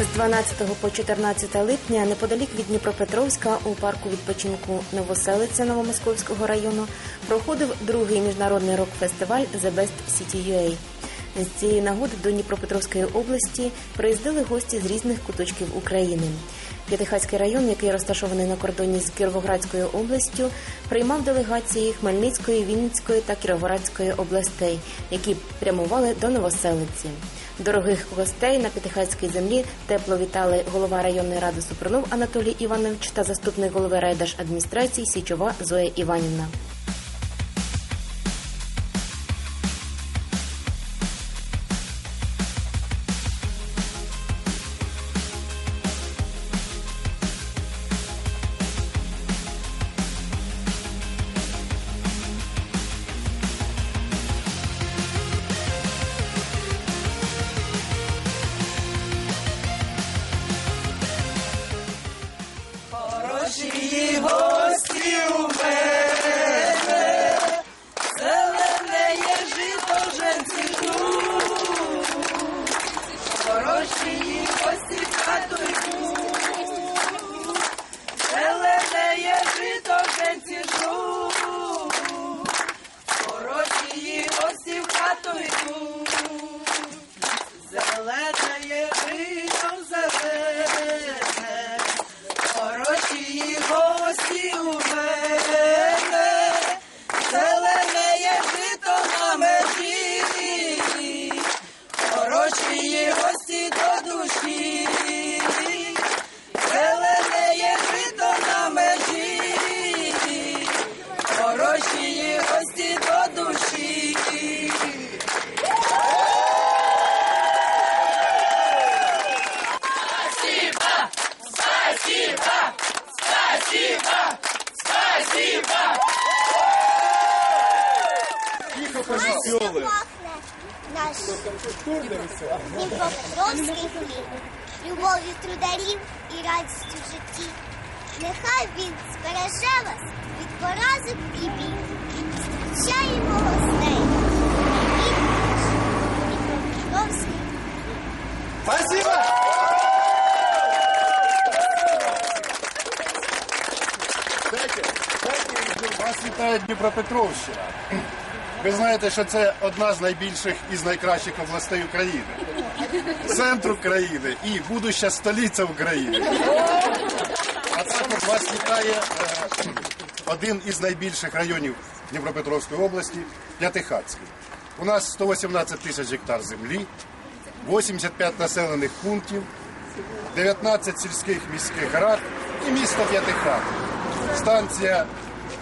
З 12 по 14 липня неподалік від Дніпропетровська у парку відпочинку Новоселиця Новомосковського району проходив другий міжнародний рок-фестиваль The Best City UA. З цієї нагоди до Дніпропетровської області приїздили гості з різних куточків України. П'ятихатський район, який розташований на кордоні з Кіровоградською областю, приймав делегації Хмельницької, Вінницької та Кіровоградської областей, які прямували до Новоселиці. Дорогих гостей на П'ятихатській землі тепло вітали голова районної ради Супрунов Анатолій Іванович та заступник голови райдержадміністрації Січова Зоя Іванівна. Хороші гості у Дніпропетровський хліб, любов'ю трударів і радістю в житті. Нехай він збереже вас від поразок і бід. Зустрічаємо гостей. Дніпропетровський Спасибо! Вас вітає Дніпропетровщина. Ви знаєте, що це одна з найбільших і з найкращих областей України. Центр України і будуща столиця України. А також вас вітає е, один із найбільших районів Дніпропетровської області П'ятихатський. У нас 118 тисяч гектар землі, 85 населених пунктів, 19 сільських міських рад і місто П'ятихат. Станція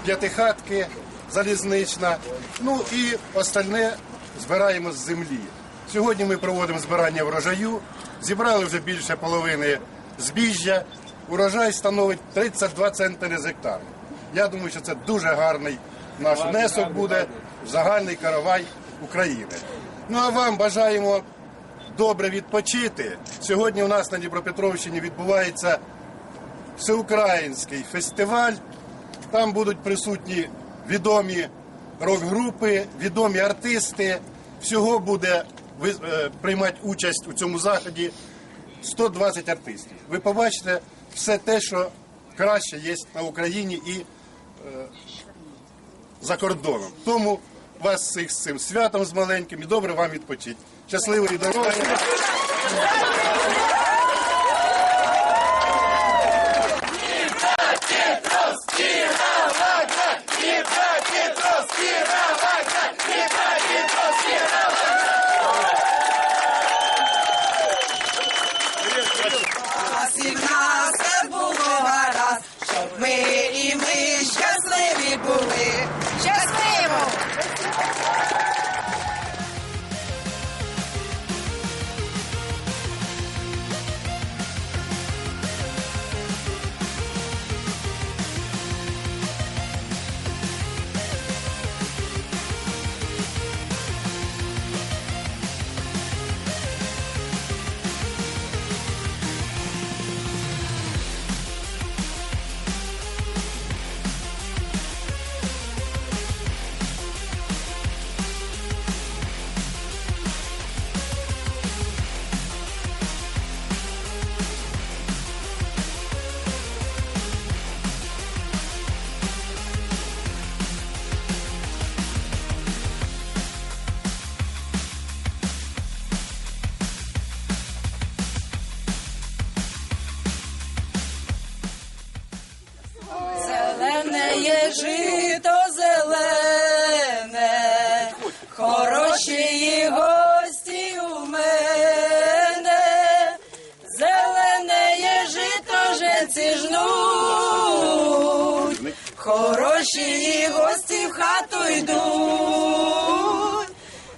П'ятихатки, залізнична. Ну і остальне збираємо з землі. Сьогодні ми проводимо збирання врожаю. Зібрали вже більше половини збіжжя. Урожай становить 32 центнери з гектара. Я думаю, що це дуже гарний наш внесок буде в загальний каравай України. Ну а вам бажаємо добре відпочити. Сьогодні у нас на Дніпропетровщині відбувається всеукраїнський фестиваль. Там будуть присутні відомі рок-групи, відомі артисти. Всього буде е, приймати участь у цьому заході 120 артистів. Ви побачите все те, що краще є на Україні і е, за кордоном. Тому вас всіх з цим святом з маленьким і добре вам відпочити. Щасливої дороги! Нас є жито зелене, хороші гості у мене, зелене є жито женці жнуть, хороші гості в хату йдуть,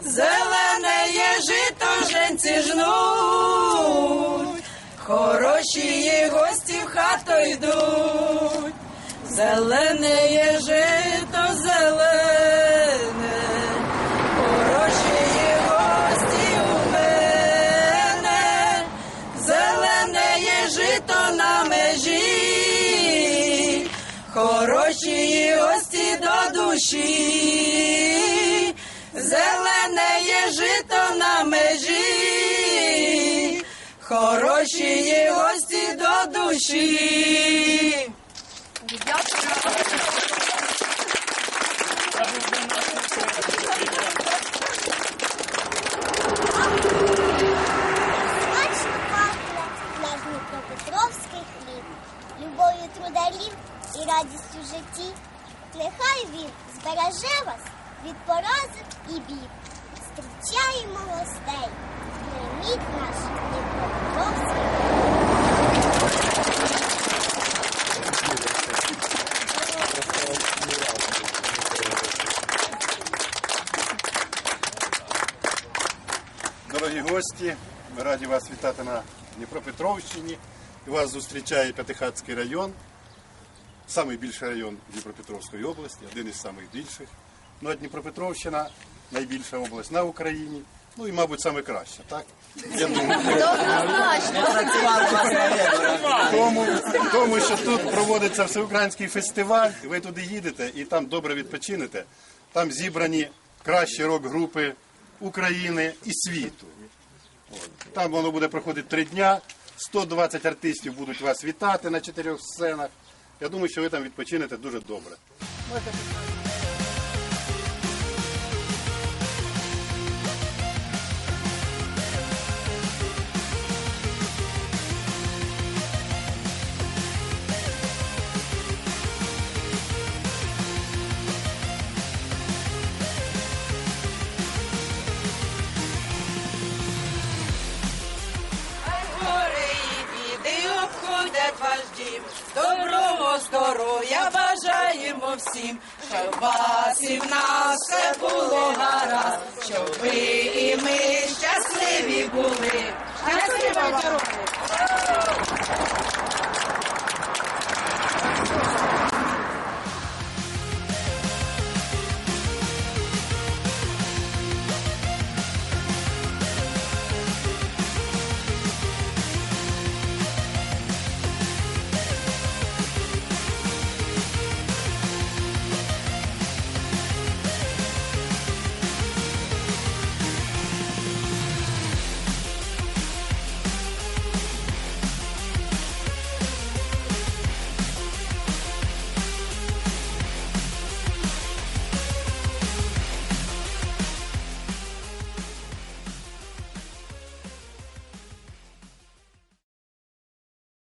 зелене є жито женці жнуть, хороші гості в хату йдуть. Зелене є жито зелене, хороші є гості у мене, зелене є жито на межі, хороші є гості до душі, зелене є жито на межі, хороші є гості до душі. 不要吃 гості, ми раді вас вітати на Дніпропетровщині. Вас зустрічає П'ятихатський район, найбільший район Дніпропетровської області, один із найбільших. Ну а Дніпропетровщина найбільша область на Україні. Ну і, мабуть, саме краща, так? Тому, тому що тут проводиться всеукраїнський фестиваль, ви туди їдете і там добре відпочинете. Там зібрані кращі рок-групи України і світу. Там воно буде проходити три дня. 120 артистів будуть вас вітати на чотирьох сценах. Я думаю, що ви там відпочинете дуже добре. всім, доброго здоров'я бажаємо всім, щоб вас і в нас все було гаразд, щоб ви і ми щасливі були. Щаслива дорога!